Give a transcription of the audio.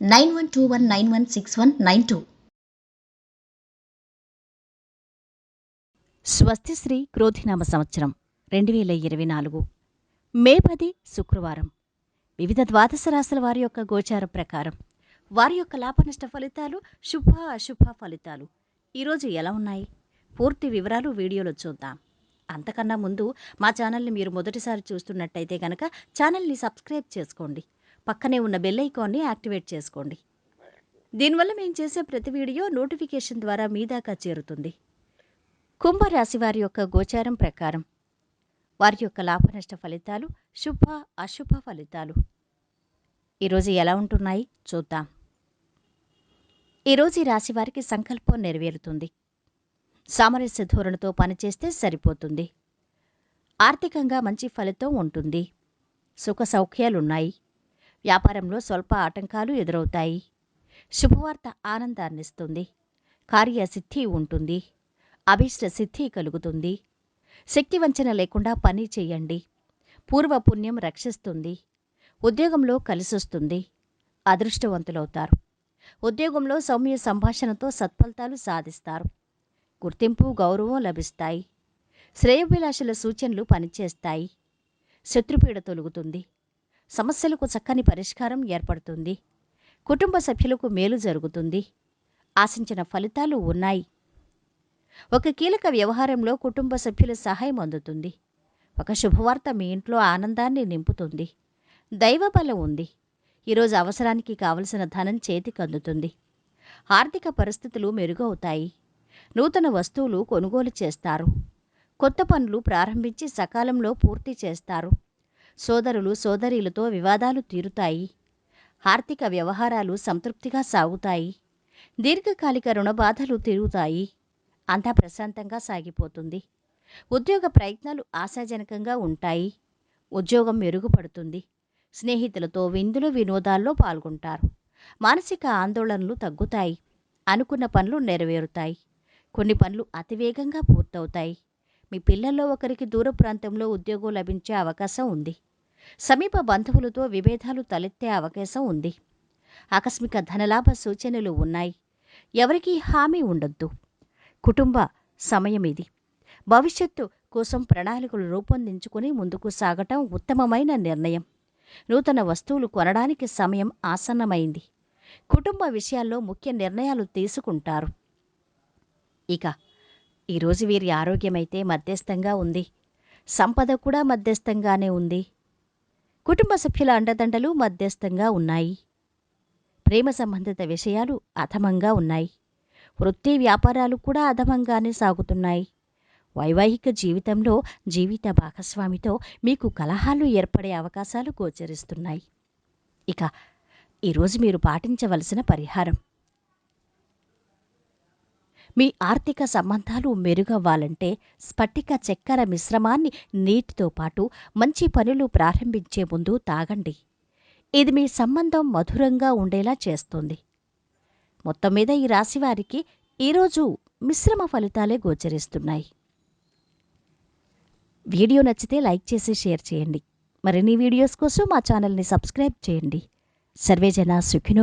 nine one two one nine one six one nine two. స్వస్తిశ్రీ క్రోధినామ సంవత్సరం రెండు వేల ఇరవై నాలుగు. మే పది శుక్రవారం. వివిధ ద్వాదశ రాశుల వారి యొక్క గోచార ప్రకారం. వారి యొక్క లాభనష్ట ఫలితాలు శుభ అశుభ ఫలితాలు. ఈరోజు ఎలా ఉన్నాయి? పూర్తి వివరాలు వీడియోలో చూద్దాం. అంతకన్నా ముందు మా ఛానల్ని మీరు మొదటిసారి చూస్తున్నట్టయితే కనుక ఛానల్ని సబ్స్క్రైబ్ చేసుకోండి. పక్కనే ఉన్న బెల్ ఐకాన్ని యాక్టివేట్ చేసుకోండి. దీనివల్ల మేము చేసే ప్రతి వీడియో నోటిఫికేషన్ ద్వారా మీ దాకా చేరుతుంది. కుంభరాశి వారి యొక్క గోచారం ప్రకారం వారి యొక్క లాభనష్ట ఫలితాలు శుభ అశుభ ఫలితాలు. ఈరోజు ఎలా ఉంటున్నాయి? చూద్దాం. ఈరోజు ఈ రాశి వారికి సంకల్పం నెరవేరుతుంది. సామరస్య ధోరణితో పనిచేస్తే సరిపోతుంది. ఆర్థికంగా మంచి ఫలితం ఉంటుంది. సుఖ సౌఖ్యాలున్నాయి. వ్యాపారంలో స్వల్ప ఆటంకాలు ఎదురవుతాయి. శుభవార్త ఆనందాన్నిస్తుంది. కార్యసిద్ధి ఉంటుంది. అభీష్ట సిద్ధి కలుగుతుంది. శక్తివంచన లేకుండా పని చేయండి. పూర్వపుణ్యం రక్షిస్తుంది. ఉద్యోగంలో కలిసొస్తుంది. అదృష్టవంతులవుతారు. ఉద్యోగంలో సౌమ్య సంభాషణతో సత్ఫలితాలు సాధిస్తారు. గుర్తింపు గౌరవం లభిస్తాయి. శ్రేయోభిలాషుల సూచనలు పనిచేస్తాయి. శత్రుపీడ తొలుగుతుంది. సమస్యలకు చక్కని పరిష్కారం ఏర్పడుతుంది. కుటుంబ సభ్యులకు మేలు జరుగుతుంది. ఆశించిన ఫలితాలు ఉన్నాయి. ఒక కీలక వ్యవహారంలో కుటుంబ సభ్యుల సహాయం అందుతుంది. ఒక శుభవార్త మీ ఇంట్లో ఆనందాన్ని నింపుతుంది. దైవబలం ఉంది. ఈరోజు అవసరానికి కావలసిన ధనం చేతికి అందుతుంది. ఆర్థిక పరిస్థితులు మెరుగవుతాయి. నూతన వస్తువులు కొనుగోలు చేస్తారు. కొత్త పనులు ప్రారంభించి సకాలంలో పూర్తి చేస్తారు. సోదరులు సోదరీలతో వివాదాలు తీరుతాయి. ఆర్థిక వ్యవహారాలు సంతృప్తిగా సాగుతాయి. దీర్ఘకాలిక రుణబాధలు తిరుగుతాయి అంతా ప్రశాంతంగా సాగిపోతుంది. ఉద్యోగ ప్రయత్నాలు ఆశాజనకంగా ఉంటాయి. ఉద్యోగం మెరుగుపడుతుంది. స్నేహితులతో విందులు వినోదాల్లో పాల్గొంటారు. మానసిక ఆందోళనలు తగ్గుతాయి. అనుకున్న పనులు నెరవేరుతాయి. కొన్ని పనులు అతివేగంగా పూర్తవుతాయి. మీ పిల్లల్లో ఒకరికి దూర ప్రాంతంలో ఉద్యోగం లభించే అవకాశం ఉంది. సమీప బంధువులతో విభేదాలు తలెత్తే అవకాశం ఉంది. ఆకస్మిక ధనలాభ సూచనలు ఉన్నాయి. ఎవరికీ హామీ ఉండొద్దు. కుటుంబ సమయం ఇది. భవిష్యత్తు కోసం ప్రణాళికలు రూపొందించుకుని ముందుకు సాగటం ఉత్తమమైన నిర్ణయం. నూతన వస్తువులు కొనడానికి సమయం ఆసన్నమైంది. కుటుంబ విషయాల్లో ముఖ్య నిర్ణయాలు తీసుకుంటారు. ఇక ఈరోజు వీరి ఆరోగ్యమైతే మధ్యస్థంగా ఉంది. సంపద కూడా మధ్యస్థంగానే ఉంది. కుటుంబ సభ్యుల అండదండలు మధ్యస్థంగా ఉన్నాయి. ప్రేమ సంబంధిత విషయాలు అధమంగా ఉన్నాయి. వృత్తి వ్యాపారాలు కూడా అధమంగానే సాగుతున్నాయి. వైవాహిక జీవితంలో జీవిత భాగస్వామితో మీకు కలహాలు ఏర్పడే అవకాశాలు గోచరిస్తున్నాయి. ఇక ఈరోజు మీరు పాటించవలసిన పరిహారం. మీ ఆర్థిక సంబంధాలు మెరుగవ్వాలంటే స్ఫటిక చక్కెర మిశ్రమాన్ని నీటితో పాటు మంచి పనులు ప్రారంభించే ముందు తాగండి. ఇది మీ సంబంధం మధురంగా ఉండేలా చేస్తుంది. మొత్తం మీద ఈ రాశివారికి ఈరోజు మిశ్రమ ఫలితాలే గోచరిస్తున్నాయి. వీడియో నచ్చితే లైక్ చేసి షేర్ చేయండి. మరిన్ని వీడియోస్ కోసం మా ఛానల్ని సబ్స్క్రైబ్ చేయండి. సర్వేజన సుఖినో